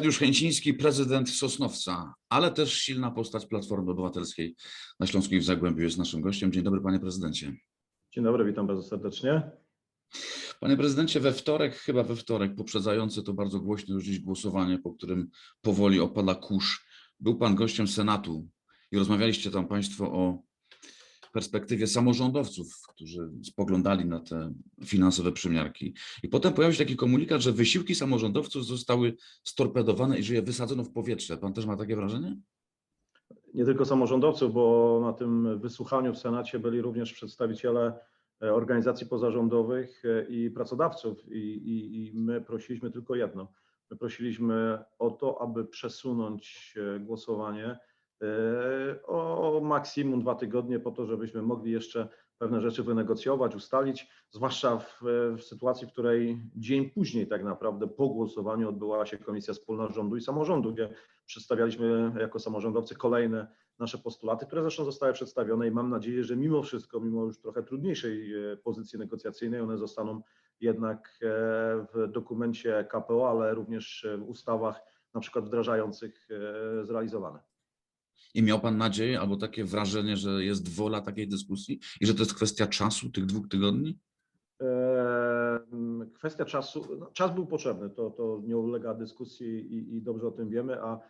Arkadiusz Chęciński, prezydent Sosnowca, ale też silna postać Platformy Obywatelskiej na Śląsku i w Zagłębiu jest naszym gościem. Dzień dobry, panie prezydencie. Dzień dobry, witam bardzo serdecznie. Panie prezydencie, we wtorek, chyba we wtorek, poprzedzający to bardzo głośne już dziś głosowanie, po którym powoli opada kurz, był pan gościem Senatu i rozmawialiście tam państwo o perspektywie samorządowców, którzy spoglądali na te finansowe przymiarki. I potem pojawił się taki komunikat, że wysiłki samorządowców zostały storpedowane i że je wysadzono w powietrze. Pan też ma takie wrażenie? Nie tylko samorządowców, bo na tym wysłuchaniu w Senacie byli również przedstawiciele e, organizacji pozarządowych e, i pracodawców i, i, i my prosiliśmy tylko jedno. My prosiliśmy o to, aby przesunąć e, głosowanie o maksimum dwa tygodnie po to, żebyśmy mogli jeszcze pewne rzeczy wynegocjować, ustalić, zwłaszcza w, w, sytuacji, w której dzień później tak naprawdę po głosowaniu odbyła się Komisja Wspólna Rządu i Samorządu, gdzie przedstawialiśmy jako samorządowcy kolejne nasze postulaty, które zresztą zostały przedstawione i mam nadzieję, że mimo wszystko, mimo już trochę trudniejszej e, pozycji negocjacyjnej, one zostaną jednak e, w dokumencie KPO, ale również w ustawach na przykład wdrażających e, zrealizowane. I miał pan nadzieję albo takie wrażenie, że jest wola takiej dyskusji i że to jest kwestia czasu, tych dwóch tygodni? Eee, Kwestia czasu, no, czas był potrzebny, to, to nie ulega dyskusji i, i dobrze o tym wiemy, a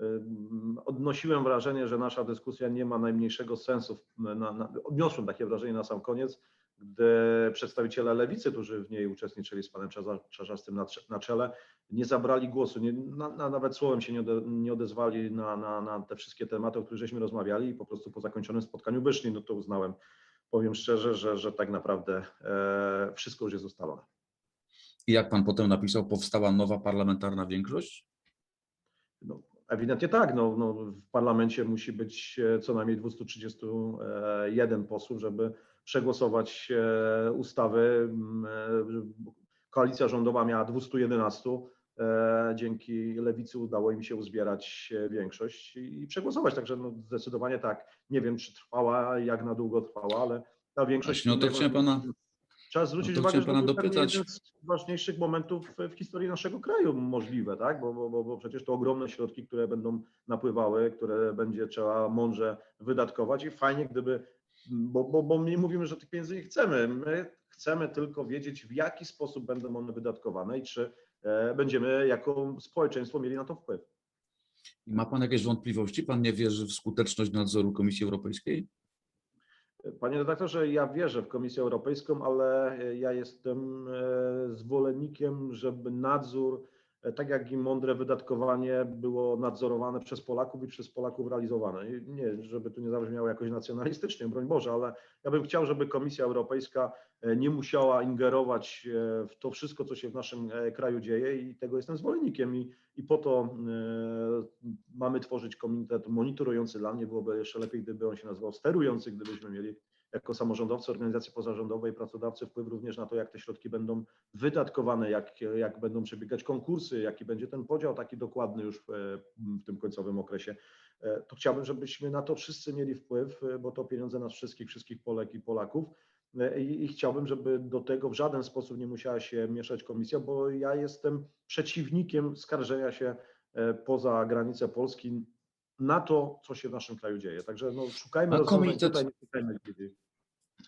em, odnosiłem wrażenie, że nasza dyskusja nie ma najmniejszego sensu. Na, na, odniosłem takie wrażenie na sam koniec, gdy przedstawiciele lewicy, którzy w niej uczestniczyli z panem Czarza- Czarzastym na, cze- na czele, nie zabrali głosu, nie, na, na, nawet słowem się nie, ode, nie odezwali na, na, te wszystkie tematy, o których żeśmy rozmawiali i po prostu po zakończonym spotkaniu wyszli, no to uznałem, powiem szczerze, że, że tak naprawdę e, wszystko już jest ustalone. I jak pan potem napisał, powstała nowa parlamentarna większość? No, ewidentnie tak, no, no, w parlamencie musi być e, co najmniej 231 posłów, żeby przegłosować e, ustawy. M, e, Koalicja rządowa miała 211. E, Dzięki lewicy udało im się uzbierać większość i przegłosować. Także no, zdecydowanie tak. Nie wiem, czy trwała, jak na długo trwała, ale ta większość. Właśnie o to chciałem pana- Trzeba zwrócić o to uwagę, że to był dopytać. jeden z ważniejszych momentów w historii naszego kraju możliwe, tak? Bo, bo, bo przecież to ogromne środki, które będą napływały, które będzie trzeba mądrze wydatkować i fajnie, gdyby, bo, bo, bo my mówimy, że tych pieniędzy nie chcemy. My chcemy tylko wiedzieć, w jaki sposób będą one wydatkowane i czy e, będziemy jako społeczeństwo mieli na to wpływ. I ma pan jakieś wątpliwości? Pan nie wierzy w skuteczność nadzoru Komisji Europejskiej? Panie redaktorze, ja wierzę w Komisję Europejską, ale ja jestem e, zwolennikiem, żeby nadzór, tak jak i mądre wydatkowanie było nadzorowane przez Polaków i przez Polaków realizowane. Nie, żeby tu nie zabrzmiało jakoś nacjonalistycznie, broń Boże, ale ja bym chciał, żeby Komisja Europejska e, nie musiała ingerować e, w to wszystko, co się w naszym e, kraju dzieje i tego jestem zwolennikiem i, i po to e, mamy tworzyć komitet monitorujący. Dla mnie byłoby jeszcze lepiej, gdyby on się nazywał sterujący, gdybyśmy mieli jako samorządowcy, organizacje pozarządowe i pracodawcy wpływ również na to, jak te środki będą wydatkowane, jak, jak będą przebiegać konkursy, jaki będzie ten podział taki dokładny już w, w tym końcowym okresie. E, To chciałbym, żebyśmy na to wszyscy mieli wpływ, e, bo to pieniądze nas wszystkich, wszystkich Polek i Polaków. E, I, I chciałbym, żeby do tego w żaden sposób nie musiała się mieszać komisja, bo ja jestem przeciwnikiem skarżenia się poza granice Polski na to, co się w naszym kraju dzieje. Także no, szukajmy rozwiązań komitet- tutaj, nie szukajmy.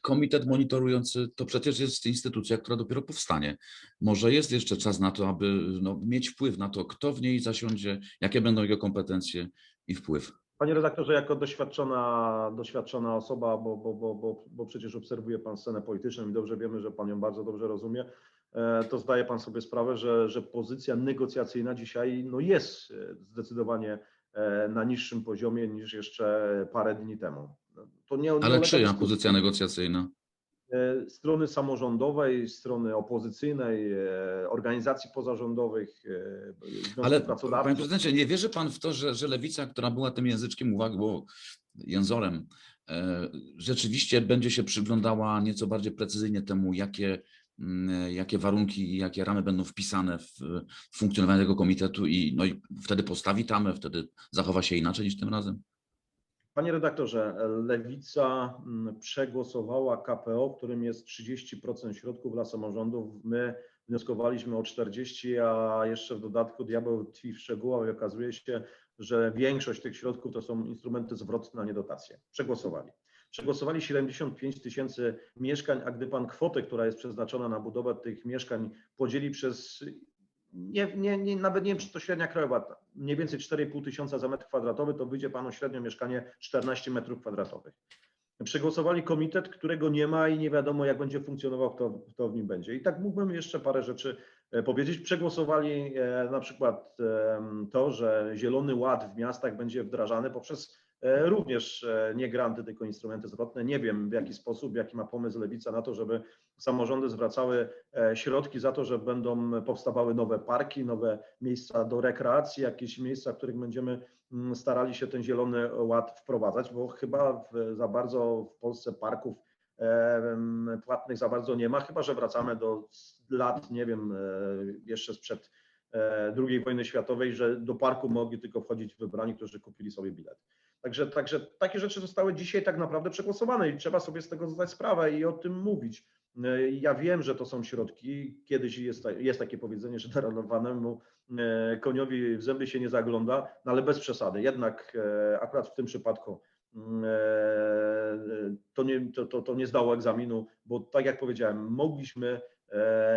Komitet monitorujący to przecież jest instytucja, która dopiero powstanie. Może jest jeszcze czas na to, aby no, mieć wpływ na to, kto w niej zasiądzie, jakie będą jego kompetencje i wpływ. Panie redaktorze, jako doświadczona, doświadczona osoba, bo, bo, bo, bo, bo przecież obserwuje Pan scenę polityczną i dobrze wiemy, że Pan ją bardzo dobrze rozumie, e, to zdaje Pan sobie sprawę, że, że pozycja negocjacyjna dzisiaj no jest e, zdecydowanie na niższym poziomie niż jeszcze parę dni temu. To nie, nie Ale czyja pozycja negocjacyjna? E, strony samorządowej, strony opozycyjnej, e, organizacji pozarządowych, e, Ale pracodawców. panie prezydencie, nie wierzy pan w to, że, że lewica, która była tym języczkiem uwagi, bo jęzorem, e, rzeczywiście będzie się przyglądała nieco bardziej precyzyjnie temu, jakie, jakie warunki i jakie ramy będą wpisane w funkcjonowanie tego komitetu i, no i wtedy postawi tamę, wtedy zachowa się inaczej niż tym razem? Panie redaktorze, Lewica mm, przegłosowała KPO, którym jest 30% środków dla samorządów. My wnioskowaliśmy o 40, a jeszcze w dodatku diabeł tkwi w szczegółach i okazuje się, że większość tych środków to są instrumenty zwrotne, a nie dotacje. Przegłosowali. Przegłosowali 75 tysięcy mieszkań, a gdy pan kwotę, która jest przeznaczona na budowę tych mieszkań, podzieli przez nie, nie, nie, nawet nie wiem, czy to średnia krajowa, mniej więcej 4,5 tysiąca za metr kwadratowy, to wyjdzie panu średnio mieszkanie 14 metrów kwadratowych. Przegłosowali komitet, którego nie ma i nie wiadomo, jak będzie funkcjonował, kto, kto w nim będzie. I tak mógłbym jeszcze parę rzeczy e, powiedzieć. Przegłosowali e, na przykład to, że Zielony Ład w miastach będzie wdrażany poprzez również e, nie granty, tylko instrumenty zwrotne. Nie wiem w jaki sposób, jaki ma pomysł Lewica na to, żeby samorządy zwracały e, środki za to, że będą powstawały nowe parki, nowe miejsca do rekreacji, jakieś miejsca, w których będziemy mm, starali się ten zielony ład wprowadzać, bo chyba za bardzo w Polsce parków płatnych za bardzo nie ma, chyba że wracamy do lat, nie wiem, e, jeszcze sprzed e, II wojny światowej, że do parku mogli tylko wchodzić wybrani, którzy kupili sobie bilet. Także, także takie rzeczy zostały dzisiaj tak naprawdę przegłosowane i trzeba sobie z tego zdać sprawę i o tym mówić. E, ja wiem, że to są środki. Kiedyś jest, jest takie powiedzenie, że darowanemu e, koniowi w zęby się nie zagląda, no ale bez przesady. Jednak e, akurat w tym przypadku mm, to nie, to, to, to nie zdało egzaminu, bo tak jak powiedziałem, mogliśmy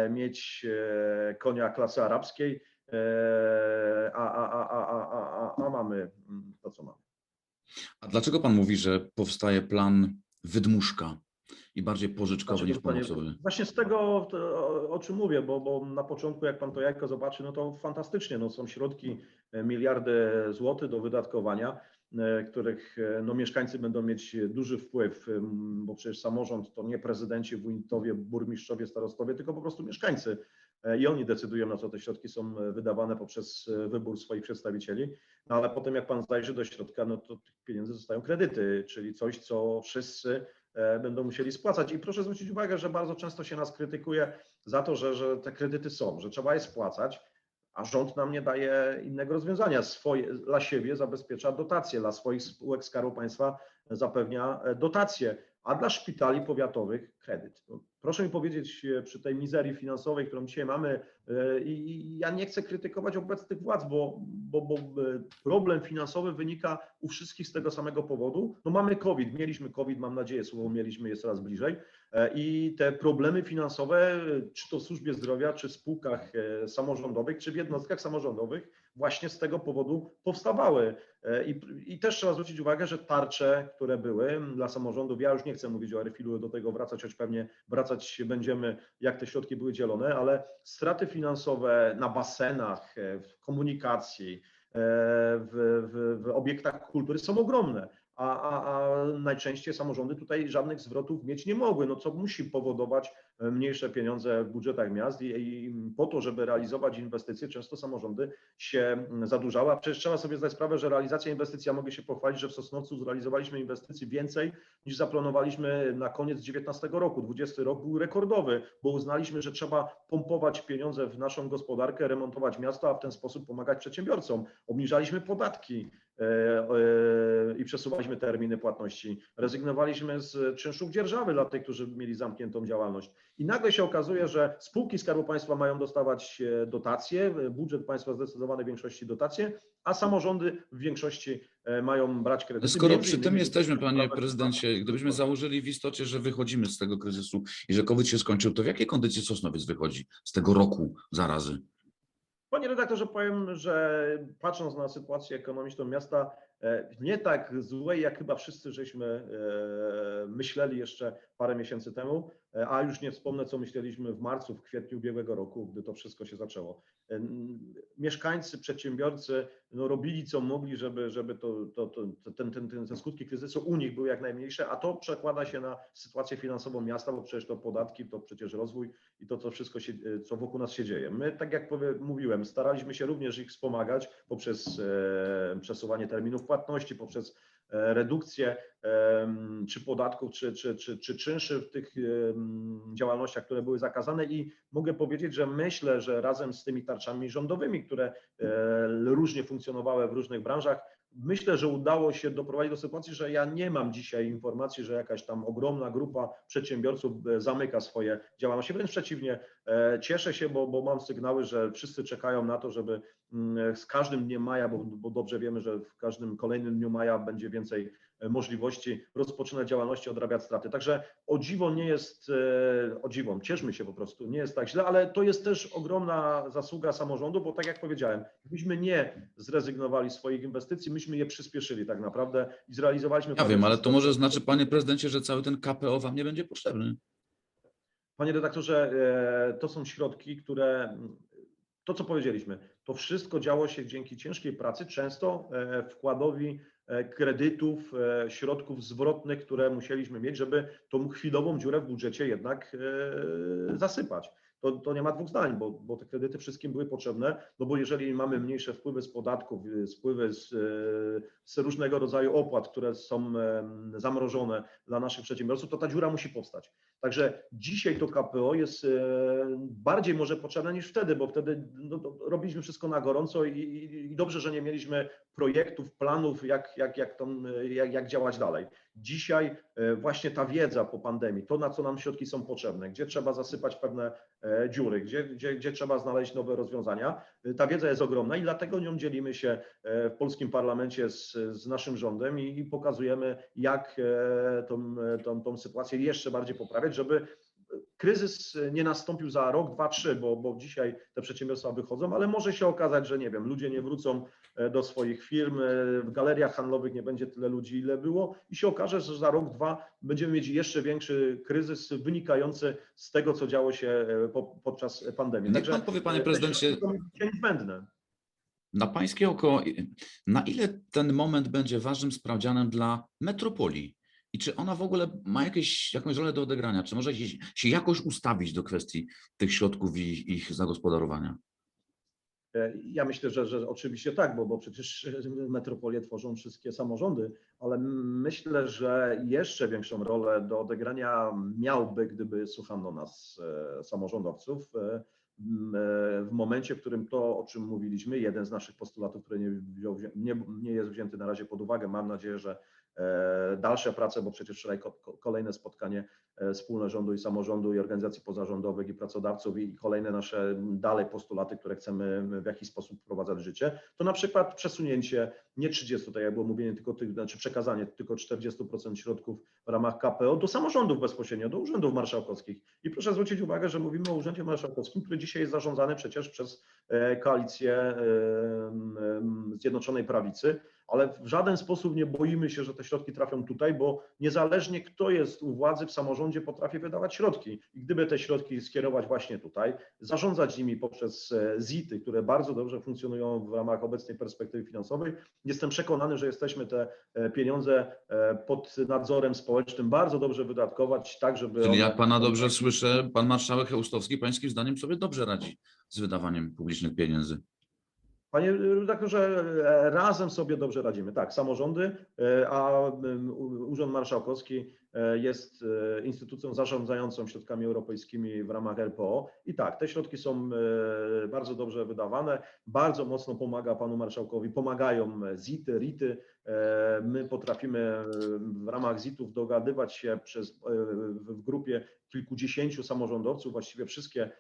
mieć konia klasy arabskiej, a, a, a, a, a, a, a mamy a dlaczego pan mówi, że powstaje plan wydmuszka i bardziej pożyczkowy niż Dlaczego, panie- pomocowy? Właśnie z tego, o, czym mówię, bo, bo na początku, jak pan to jajko zobaczy, no to fantastycznie, no są środki, e, miliardy złotych do wydatkowania, e, których e, no, mieszkańcy będą mieć duży wpływ, bo przecież samorząd to nie prezydenci, wójtowie, burmistrzowie, starostowie, tylko po prostu mieszkańcy. E, I oni decydują, na co te środki są e, wydawane poprzez e, wybór swoich przedstawicieli. No ale potem, jak pan zajrzy do środka, no to tych pieniędzy zostają kredyty, czyli coś, co wszyscy będą musieli spłacać. I proszę zwrócić uwagę, że bardzo często się nas krytykuje za to, że, że te kredyty są, że trzeba je spłacać, a rząd nam nie daje innego rozwiązania. Swoje, dla siebie zabezpiecza dotacje, dla swoich spółek Skarbu Państwa zapewnia dotacje, a dla szpitali powiatowych kredyt. No, proszę mi powiedzieć, e, przy tej mizerii finansowej, którą dzisiaj mamy, e, i ja nie chcę krytykować obecnych władz, bo, bo, bo e, problem finansowy wynika u wszystkich z tego samego powodu. No mamy COVID, mieliśmy COVID, mam nadzieję, słowo mieliśmy jest coraz bliżej i te problemy finansowe, czy to w służbie zdrowia, czy w spółkach samorządowych, czy w jednostkach samorządowych właśnie z tego powodu powstawały. E, I, I też trzeba zwrócić uwagę, że tarcze, które były dla samorządów, ja już nie chcę mówić o RFIL-u, do tego wracać, choć pewnie wracać będziemy, jak te środki były dzielone, ale straty finansowe na basenach, e, w komunikacji, e, w, w, w obiektach kultury są ogromne. A, a, a najczęściej samorządy tutaj żadnych zwrotów mieć nie mogły, no co musi powodować e, mniejsze pieniądze w budżetach miast i, i po to, żeby realizować inwestycje, często samorządy się zadłużały, a przecież trzeba sobie zdać sprawę, że realizacja inwestycji, ja mogę się pochwalić, że w Sosnowcu zrealizowaliśmy inwestycji więcej niż zaplanowaliśmy na koniec 19 roku. 20 rok był rekordowy, bo uznaliśmy, że trzeba pompować pieniądze w naszą gospodarkę, remontować miasto, a w ten sposób pomagać przedsiębiorcom. Obniżaliśmy podatki i przesuwaliśmy terminy płatności. Rezygnowaliśmy z czynszów dzierżawy dla tych, którzy mieli zamkniętą działalność. I nagle się okazuje, że spółki Skarbu Państwa mają dostawać e, dotacje, e, budżet państwa zdecydowane w większości dotacje, a samorządy w większości e, mają brać kredyty. Skoro przy tym jesteśmy, panie prezydencie, gdybyśmy założyli w istocie, że wychodzimy z tego kryzysu i że COVID się skończył, to w jakiej kondycji Sosnowiec wychodzi z tego roku zarazy? Panie redaktorze, powiem, że patrząc na sytuację ekonomiczną miasta, e, nie tak złej, jak chyba wszyscy żeśmy e, myśleli jeszcze parę miesięcy temu, e, a już nie wspomnę, co myśleliśmy w marcu, w kwietniu ubiegłego roku, gdy to wszystko się zaczęło. E, Mieszkańcy, przedsiębiorcy no, robili co mogli, żeby, żeby to, to, to, ten, ten, ten, te skutki kryzysu u nich były jak najmniejsze, a to przekłada się na sytuację finansową miasta, bo przecież to podatki, to przecież rozwój i to, co wszystko się, co wokół nas się dzieje. My, tak jak mówiłem, staraliśmy się również ich wspomagać poprzez e, przesuwanie terminów płatności, poprzez e, redukcję em, czy podatków, czy, czy, czy, czy czynszy w tych em, działalnościach, które były zakazane. I mogę powiedzieć, że myślę, że razem z tymi tarczami rządowymi, które e, różnie funkcjonowały w różnych branżach, myślę, że udało się doprowadzić do sytuacji, że ja nie mam dzisiaj informacji, że jakaś tam ogromna grupa przedsiębiorców e, zamyka swoje działalności. Wręcz przeciwnie, e, cieszę się, bo, bo mam sygnały, że wszyscy czekają na to, żeby mm, z każdym dniem maja, bo, bo dobrze wiemy, że w każdym kolejnym dniu maja będzie więcej e, możliwości rozpoczynać działalności, odrabiać straty. Także o dziwo nie jest, e, o dziwo, cieszmy się po prostu, nie jest tak źle, ale to jest też ogromna zasługa samorządu, bo tak jak powiedziałem, myśmy nie zrezygnowali z swoich inwestycji, myśmy je przyspieszyli tak naprawdę i zrealizowaliśmy. Ja wiem, ale to może znaczy, panie prezydencie, że cały ten KPO wam nie będzie potrzebny. Panie redaktorze, e, to są środki, które, to co powiedzieliśmy, to wszystko działo się dzięki ciężkiej pracy, często e, wkładowi e, kredytów, e, środków zwrotnych, które musieliśmy mieć, żeby tą chwilową dziurę w budżecie jednak e, zasypać. To, to nie ma dwóch zdań, bo, bo te kredyty wszystkim były potrzebne, no bo jeżeli mamy mniejsze wpływy z podatków, spływy z, e, z różnego rodzaju opłat, które są zamrożone dla naszych przedsiębiorców, to ta dziura musi powstać. Także dzisiaj to KPO jest e, bardziej może potrzebne niż wtedy, bo wtedy no, robiliśmy wszystko na gorąco i, i, dobrze, że nie mieliśmy projektów, planów, jak, jak, jak, tam, e, jak, jak działać dalej. Dzisiaj e, właśnie ta wiedza po pandemii, to na co nam środki są potrzebne, gdzie trzeba zasypać pewne dziury, gdzie, gdzie, gdzie trzeba znaleźć nowe rozwiązania, ta wiedza jest ogromna i dlatego nią dzielimy się w polskim parlamencie z, z naszym rządem i, i pokazujemy, jak tą, tą, tą sytuację jeszcze bardziej poprawiać, żeby kryzys nie nastąpił za rok, dwa, trzy, bo, bo dzisiaj te przedsiębiorstwa wychodzą, ale może się okazać, że nie wiem, ludzie nie wrócą e, do swoich firm, e, w galeriach handlowych nie będzie tyle ludzi, ile było i się okaże, że za rok, dwa będziemy mieć jeszcze większy kryzys wynikający z tego, co działo się e, po, podczas pandemii. Niech pan powie, panie prezydencie- dzisiaj niezbędne. Na pańskie oko, na ile ten moment będzie ważnym sprawdzianem dla metropolii? I czy ona w ogóle ma jakieś, jakąś rolę do odegrania? Czy może się, jakoś ustawić do kwestii tych środków i ich zagospodarowania? E, Ja myślę, że, że oczywiście tak, bo, bo przecież metropolie tworzą wszystkie samorządy, ale myślę, że jeszcze większą rolę do odegrania miałby, gdyby słuchano nas e, samorządowców, e, e, w momencie, w którym to, o czym mówiliśmy, jeden z naszych postulatów, który nie, wziął, nie, nie jest wzięty na razie pod uwagę, mam nadzieję, że e, dalsze prace, bo przecież wczoraj ko- ko- kolejne spotkanie e, wspólne rządu i samorządu i organizacji pozarządowych i pracodawców i kolejne nasze dalej postulaty, które chcemy w jakiś sposób wprowadzać w życie, to na przykład przesunięcie nie 30, tak jak było mówienie, tylko tych, znaczy przekazanie tylko 40% środków w ramach KPO do samorządów bezpośrednio, do urzędów marszałkowskich. I proszę zwrócić uwagę, że mówimy o urzędzie marszałkowskim, który dzisiaj jest zarządzany przecież przez e, koalicję e, Zjednoczonej Prawicy, ale w żaden sposób nie boimy się, że te środki trafią tutaj, bo niezależnie kto jest u władzy w samorządzie, potrafi wydawać środki. I gdyby te środki skierować właśnie tutaj, zarządzać nimi poprzez e, ZIT-y, które bardzo dobrze funkcjonują w ramach obecnej perspektywy finansowej, jestem przekonany, że jesteśmy te e, pieniądze e, pod nadzorem społecznym bardzo dobrze wydatkować, tak żeby. Czyli one- jak pana dobrze słyszę, pan marszałek Chełstowski pańskim zdaniem sobie dobrze radzi z wydawaniem publicznych pieniędzy. Panie redaktorze, e, razem sobie dobrze radzimy. Tak, samorządy, e, a Urząd Marszałkowski e, jest instytucją zarządzającą środkami europejskimi w ramach RPO. I tak, te środki są bardzo dobrze wydawane. Bardzo mocno pomaga panu marszałkowi, pomagają ZIT-y, RIT-y. My potrafimy w ramach ZIT-ów dogadywać się przez, w grupie kilkudziesięciu samorządowców, właściwie wszystkie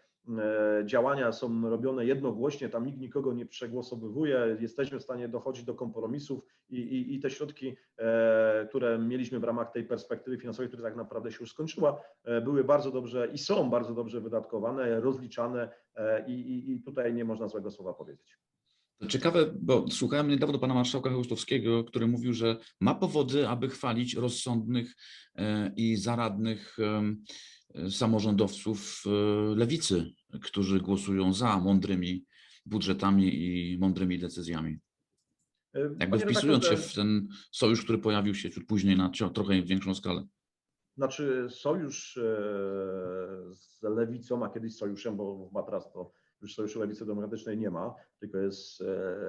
działania są robione jednogłośnie, tam nikt nikogo nie przegłosowywuje, jesteśmy w stanie dochodzić do kompromisów i, i, i te środki, e, które mieliśmy w ramach tej perspektywy finansowej, która tak naprawdę się już skończyła, e, były bardzo dobrze i są bardzo dobrze wydatkowane, rozliczane e, i, i, tutaj nie można złego słowa powiedzieć. To ciekawe, bo słuchałem niedawno pana marszałka Chełstowskiego, który mówił, że ma powody, aby chwalić rozsądnych e, i zaradnych e, samorządowców e, lewicy, którzy głosują za mądrymi budżetami i mądrymi decyzjami. E, Jakby wpisując się w ten sojusz, który pojawił się ciut później na trochę większą skalę. Znaczy sojusz e, z lewicą, a kiedyś sojuszem, bo chyba teraz to już sojuszu lewicy demokratycznej nie ma, tylko jest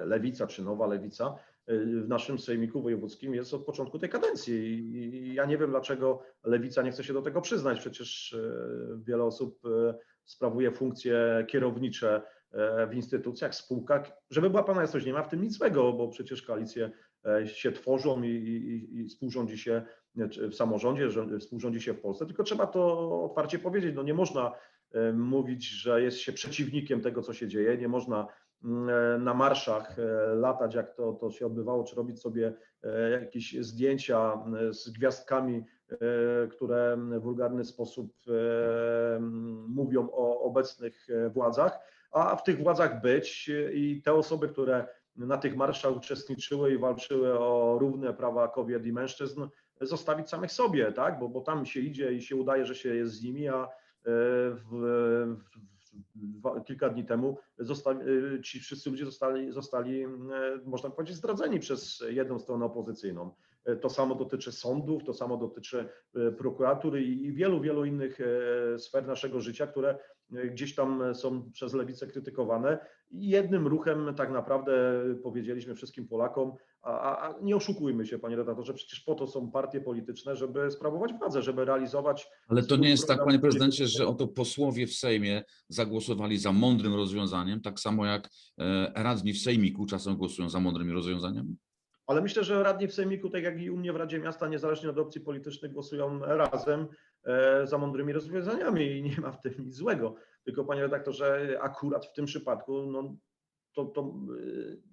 lewica czy nowa lewica. W naszym sejmiku wojewódzkim jest od początku tej kadencji i ja nie wiem, dlaczego lewica nie chce się do tego przyznać. Przecież e, wiele osób e, sprawuje funkcje kierownicze e, w instytucjach, spółkach. Żeby była pana jasność, nie ma w tym nic złego, bo przecież koalicję e, się tworzą i, i, i współrządzi się w samorządzie, współrządzi się w Polsce, tylko trzeba to otwarcie powiedzieć. No nie można mówić, że jest się przeciwnikiem tego, co się dzieje, nie można na marszach latać, jak to, to się odbywało, czy robić sobie jakieś zdjęcia z gwiazdkami, które w wulgarny sposób mówią o obecnych władzach, a w tych władzach być i te osoby, które na tych marszach uczestniczyły i walczyły o równe prawa kobiet i mężczyzn, zostawić samych sobie, tak? Bo, bo tam się idzie i się udaje, że się jest z nimi, a e, w, w, kilka dni temu zostali, ci wszyscy ludzie zostali, zostali, e, można powiedzieć, zdradzeni przez jedną stronę opozycyjną. To samo dotyczy sądów, to samo dotyczy prokuratury i wielu, wielu innych sfer naszego życia, które gdzieś tam są przez lewicę krytykowane. I jednym ruchem tak naprawdę powiedzieliśmy wszystkim Polakom, a, a, nie oszukujmy się, panie redaktorze, przecież po to są partie polityczne, żeby sprawować władzę, żeby realizować. Ale to nie jest tak, panie prezydencie, że oto posłowie w Sejmie zagłosowali za mądrym rozwiązaniem, tak samo jak e, radni w Sejmiku czasem głosują za mądrymi rozwiązaniami? Ale myślę, że radni w Sejmiku, tak jak i u mnie w Radzie Miasta, niezależnie od opcji politycznych, głosują razem e, za mądrymi rozwiązaniami i nie ma w tym nic złego. Tylko, panie redaktorze, akurat w tym przypadku no, to, to e,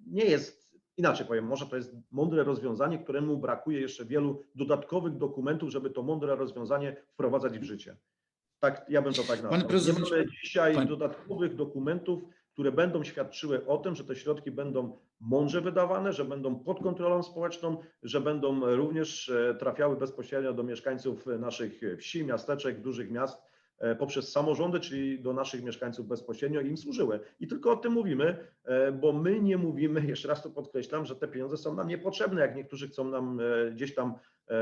nie jest inaczej powiem, może to jest mądre rozwiązanie, któremu brakuje jeszcze wielu dodatkowych dokumentów, żeby to mądre rozwiązanie wprowadzać w życie. Tak, ja bym to tak nazwał. prezydent... Nie mamy dzisiaj dodatkowych dokumentów, które będą świadczyły o tym, że te środki będą mądrze wydawane, że będą pod kontrolą społeczną, że będą również e, trafiały bezpośrednio do mieszkańców naszych wsi, miasteczek, dużych miast E, poprzez samorządy, czyli do naszych mieszkańców bezpośrednio im służyły. I tylko o tym mówimy, e, bo my nie mówimy, jeszcze raz to podkreślam, że te pieniądze są nam niepotrzebne, jak niektórzy chcą nam e, gdzieś tam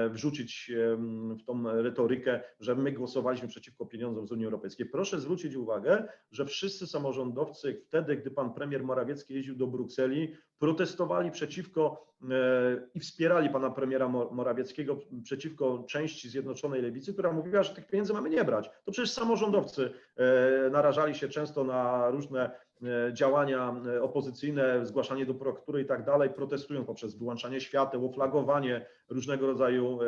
wrzucić w tą retorykę, że my głosowaliśmy przeciwko pieniądzom z Unii Europejskiej. Proszę zwrócić uwagę, że wszyscy samorządowcy wtedy, gdy pan premier Morawiecki jeździł do Brukseli, protestowali przeciwko E, i wspierali pana premiera Morawieckiego przeciwko części Zjednoczonej Lewicy, która mówiła, że tych pieniędzy mamy nie brać. To przecież samorządowcy e, narażali się często na różne e, działania opozycyjne, zgłaszanie do prokuratury i tak dalej, protestują poprzez wyłączanie świateł, oflagowanie różnego rodzaju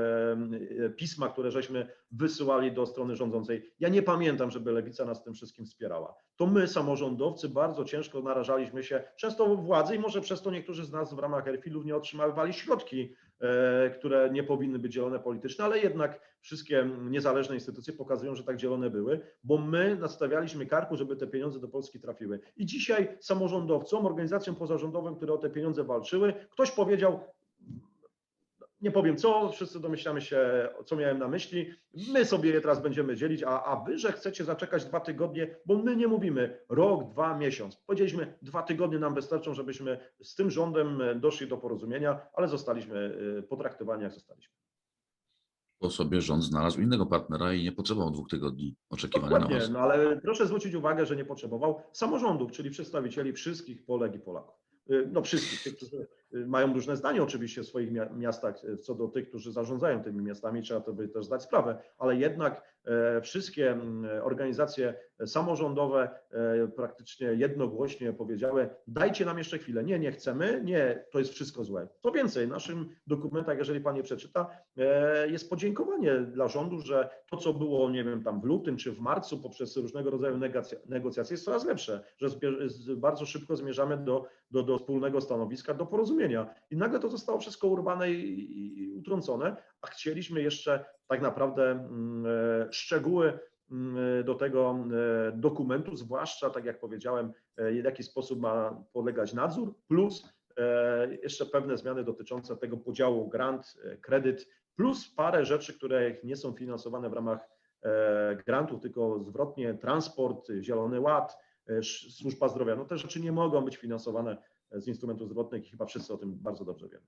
pisma, które żeśmy wysyłali do strony rządzącej. Ja nie pamiętam, żeby lewica nas tym wszystkim wspierała. To my, samorządowcy, bardzo ciężko narażaliśmy się, często władzy i może przez to niektórzy z nas w ramach Airfieldów nie otrzymywali środki, e, które nie powinny być dzielone politycznie, ale jednak wszystkie niezależne instytucje pokazują, że tak dzielone były, bo my nastawialiśmy karku, żeby te pieniądze do Polski trafiły. I dzisiaj samorządowcom, organizacjom pozarządowym, które o te pieniądze walczyły, ktoś powiedział, nie powiem co, wszyscy domyślamy się, co miałem na myśli. My sobie je teraz będziemy dzielić, a, a wy, że chcecie zaczekać dwa tygodnie, bo my nie mówimy rok, dwa, miesiąc. Powiedzieliśmy, dwa tygodnie nam wystarczą, żebyśmy z tym rządem doszli do porozumienia, ale zostaliśmy y, potraktowani jak zostaliśmy. Bo sobie rząd znalazł innego partnera i nie potrzebował dwóch tygodni oczekiwania Dokładnie, na was. No ale proszę zwrócić uwagę, że nie potrzebował samorządów, czyli przedstawicieli wszystkich Polek i Polaków. Y, no wszystkich, tych, którzy mają różne zdanie oczywiście w swoich miastach y, co do tych, którzy zarządzają tymi miastami, trzeba to też zdać sprawę, ale jednak e, wszystkie organizacje samorządowe e, praktycznie jednogłośnie powiedziały, dajcie nam jeszcze chwilę, nie, nie chcemy, nie, to jest wszystko złe. To więcej, w naszym dokumentach, jeżeli Pan je przeczyta, e, jest podziękowanie dla rządu, że to, co było, nie wiem, tam w lutym czy w marcu poprzez różnego rodzaju negocjacje jest coraz lepsze, że bardzo szybko zmierzamy do, do, do wspólnego stanowiska, do porozumienia. I nagle to zostało wszystko urwane i, i utrącone, a chcieliśmy jeszcze tak naprawdę mm, e, szczegóły mm, do tego e, dokumentu, zwłaszcza, tak jak powiedziałem, e, w jaki sposób ma podlegać nadzór, plus jeszcze pewne zmiany dotyczące tego podziału grant, kredyt, plus parę rzeczy, które nie są finansowane w ramach grantów, tylko zwrotnie transport, zielony ład, służba zdrowia. No te rzeczy nie mogą być finansowane z instrumentów zwrotnych i chyba wszyscy o tym bardzo dobrze wiemy.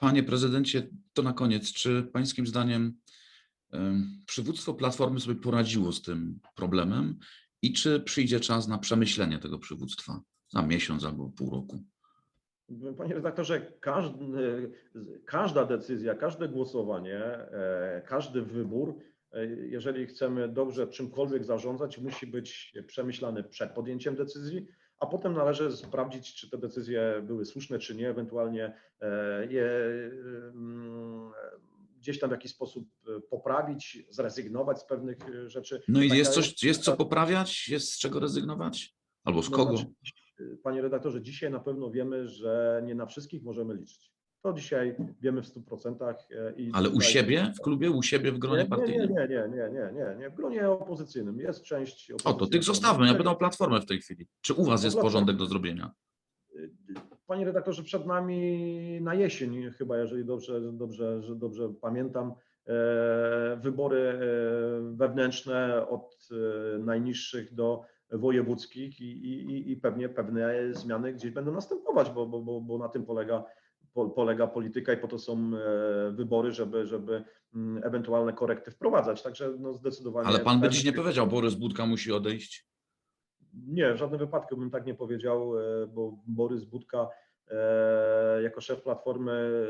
Panie prezydencie, to na koniec, czy pańskim zdaniem przywództwo Platformy sobie poradziło z tym problemem i czy przyjdzie czas na przemyślenie tego przywództwa za miesiąc albo pół roku? Panie redaktorze, każdy, każda decyzja, każde głosowanie, e, każdy wybór, e, jeżeli chcemy dobrze czymkolwiek zarządzać, musi być przemyślany przed podjęciem decyzji, a potem należy sprawdzić, czy te decyzje były słuszne, czy nie, ewentualnie e, je mm, gdzieś tam w jakiś sposób e, poprawić, zrezygnować z pewnych e, rzeczy. No i Taka jest coś, jest co poprawiać? Jest z czego rezygnować? Albo z No, kogo? znaczy, Panie redaktorze, dzisiaj na pewno wiemy, że nie na wszystkich możemy liczyć. To dzisiaj wiemy w 100%. e, I Ale u siebie, w klubie, u siebie w gronie nie, nie, partyjnym? nie, nie, nie, nie, nie, nie. W gronie opozycyjnym jest część O, opozycji. to tych zostawmy, ja pytam o Platformę w tej chwili. Czy u was jest porządek do zrobienia? Panie redaktorze, przed nami na jesień, chyba jeżeli dobrze, dobrze, dobrze pamiętam, e, wybory e, wewnętrzne od najniższych do wojewódzkich i, i, i pewnie pewne zmiany gdzieś będą następować, bo, bo, bo, bo na tym polega, po, polega polityka i po to są e, wybory, żeby, żeby mm, ewentualne korekty wprowadzać. Także no zdecydowanie. Ale pan by dziś nie powiedział, Borys Budka musi odejść. nie, w żadnym wypadku bym tak nie powiedział, e, bo Borys Budka e, jako szef Platformy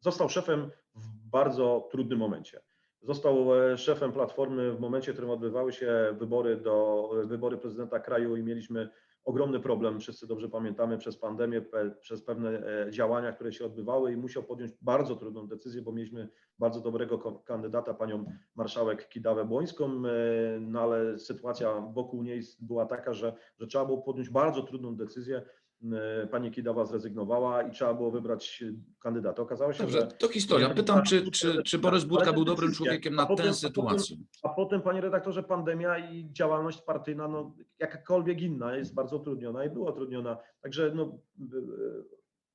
został szefem w bardzo trudnym momencie. Został szefem Platformy w momencie, w którym odbywały się wybory do wybory prezydenta kraju i mieliśmy ogromny problem, wszyscy dobrze pamiętamy, przez pandemię, pe, przez pewne e, działania, które się odbywały i musiał podjąć bardzo trudną decyzję, bo mieliśmy bardzo dobrego kandydata, panią marszałek Kidawę Błońską, e, no ale sytuacja wokół niej była taka, że, że trzeba było podjąć bardzo trudną decyzję. E, Pani Kidawa zrezygnowała i trzeba było wybrać kandydata. Okazało się, Dobrze, że to historia. Pytam, czy, czy, czy Borys Budka był dobrym człowiekiem na potem- tę sytuację? a potem, panie redaktorze, pandemia i działalność partyjna, no, jakakolwiek inna, jest bardzo utrudniona i była utrudniona. Także no, y,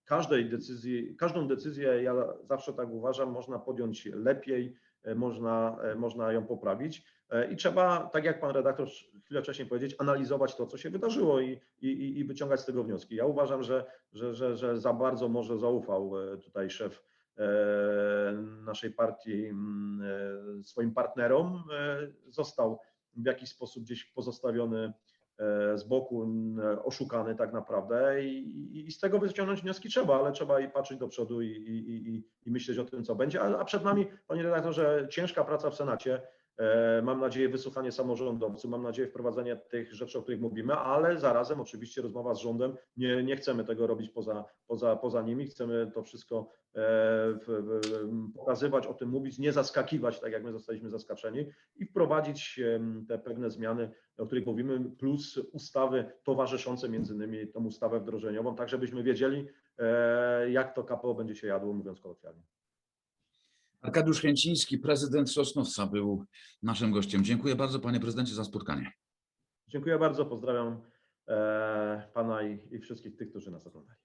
każdej decyzji, każdą decyzję, ja zawsze tak uważam, można podjąć lepiej, e, można, e, można ją poprawić. E, I trzeba, tak jak pan redaktor chwilę wcześniej powiedzieć, analizować to, co się wydarzyło i, i, i- wyciągać z tego wnioski. Ja uważam, że, że, że, że za bardzo może zaufał e, tutaj szef e, naszej partii mm, e, swoim partnerom, e, został w jakiś sposób gdzieś pozostawiony e, z boku, oszukany tak naprawdę i, i, z tego wyciągnąć wnioski trzeba, ale trzeba i patrzeć do przodu i, i, i, i myśleć o tym, co będzie. A, a przed nami, panie redaktorze, ciężka praca w Senacie. E, Mam nadzieję wysłuchanie samorządowców, mam nadzieję wprowadzenie tych rzeczy, o których mówimy, ale zarazem oczywiście rozmowa z rządem. Nie, nie chcemy tego robić poza, poza, poza nimi, chcemy to wszystko e, w, w, pokazywać, o tym mówić, nie zaskakiwać, tak jak my zostaliśmy zaskoczeni i wprowadzić te pewne zmiany, o których mówimy, plus ustawy towarzyszące między innymi tą ustawę wdrożeniową, tak żebyśmy wiedzieli, e, jak to KPO będzie się jadło, mówiąc kolokwialnie. Arkadiusz Chęciński, prezydent Sosnowca, był naszym gościem. Dziękuję bardzo, panie prezydencie, za spotkanie. Dziękuję bardzo, pozdrawiam e, pana i, i wszystkich tych, którzy nas oglądali.